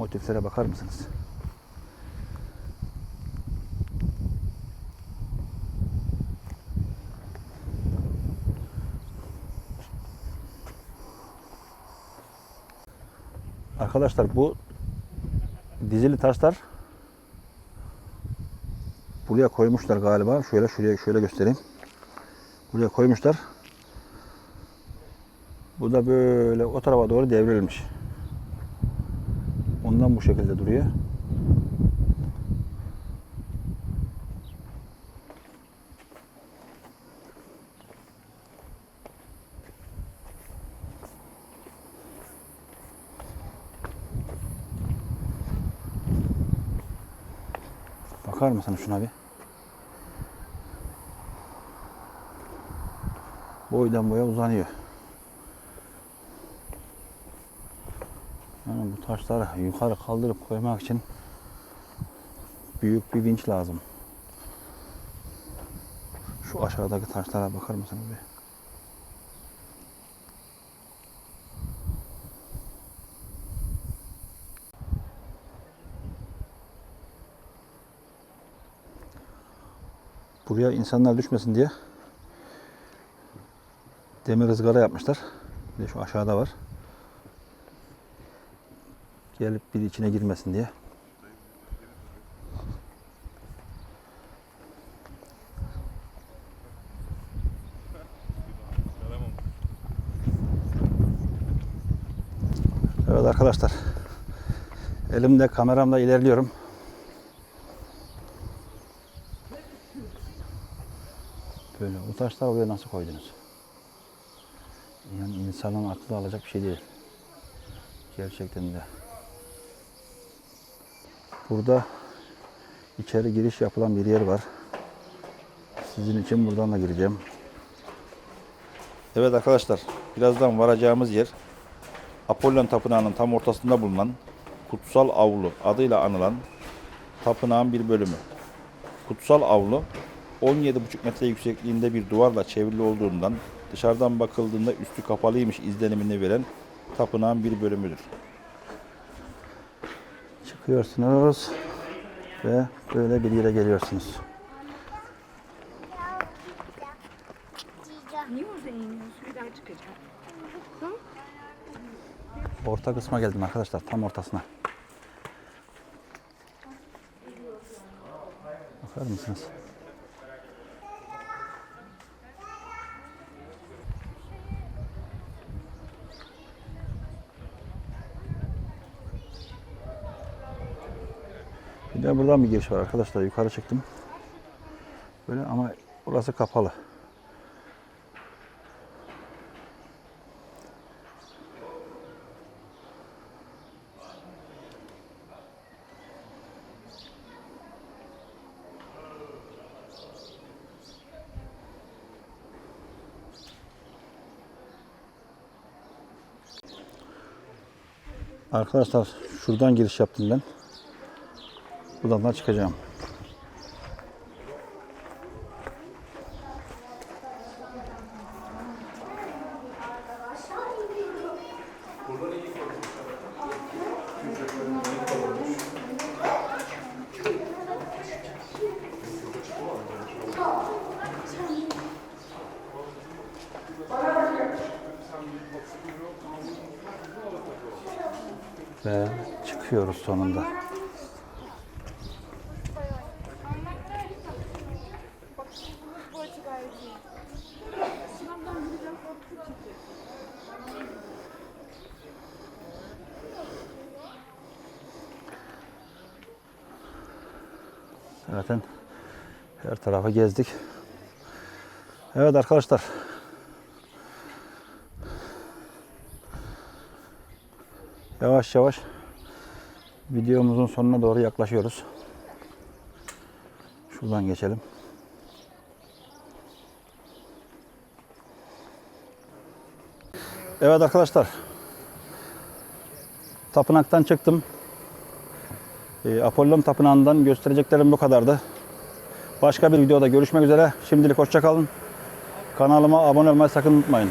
motiflere bakar mısınız? Arkadaşlar bu dizili taşlar buraya koymuşlar galiba. Şöyle şuraya şöyle göstereyim. Buraya koymuşlar. Bu da böyle o tarafa doğru devrilmiş. Ondan bu şekilde duruyor. Bakar mısın şuna bir? Boydan boya uzanıyor. Bu taşları yukarı kaldırıp koymak için büyük bir vinç lazım. Şu aşağıdaki taşlara bakar mısınız bir? Buraya insanlar düşmesin diye demir ızgara yapmışlar. Bir de şu aşağıda var. Gelip bir içine girmesin diye. Evet arkadaşlar. Elimde kameramla ilerliyorum. Böyle bu taşlar oraya nasıl koydunuz? Yani insanın aklı alacak bir şey değil. Gerçekten de. Burada içeri giriş yapılan bir yer var. Sizin için buradan da gireceğim. Evet arkadaşlar, birazdan varacağımız yer Apollon Tapınağı'nın tam ortasında bulunan Kutsal Avlu adıyla anılan tapınağın bir bölümü. Kutsal Avlu 17,5 metre yüksekliğinde bir duvarla çevrili olduğundan dışarıdan bakıldığında üstü kapalıymış izlenimini veren tapınağın bir bölümüdür. Çıkıyorsunuz ve böyle bir yere geliyorsunuz. Niye orada iniyorsun? Bir daha çıkacağım. Orta kısma geldim arkadaşlar, tam ortasına. Bakar mısınız? Bir de buradan bir giriş var arkadaşlar. Yukarı çıktım. Böyle ama burası kapalı. Arkadaşlar şuradan giriş yaptım ben. Buradan da çıkacağım. Ve çıkıyoruz sonunda. Zaten her tarafa gezdik. Evet arkadaşlar. Yavaş yavaş videomuzun sonuna doğru yaklaşıyoruz. Şuradan geçelim. Evet arkadaşlar. Tapınaktan çıktım. Ee, Apollon Tapınağı'ndan göstereceklerim bu kadardı. Başka bir videoda görüşmek üzere. Şimdilik hoşçakalın. Kanalıma abone olmayı sakın unutmayın.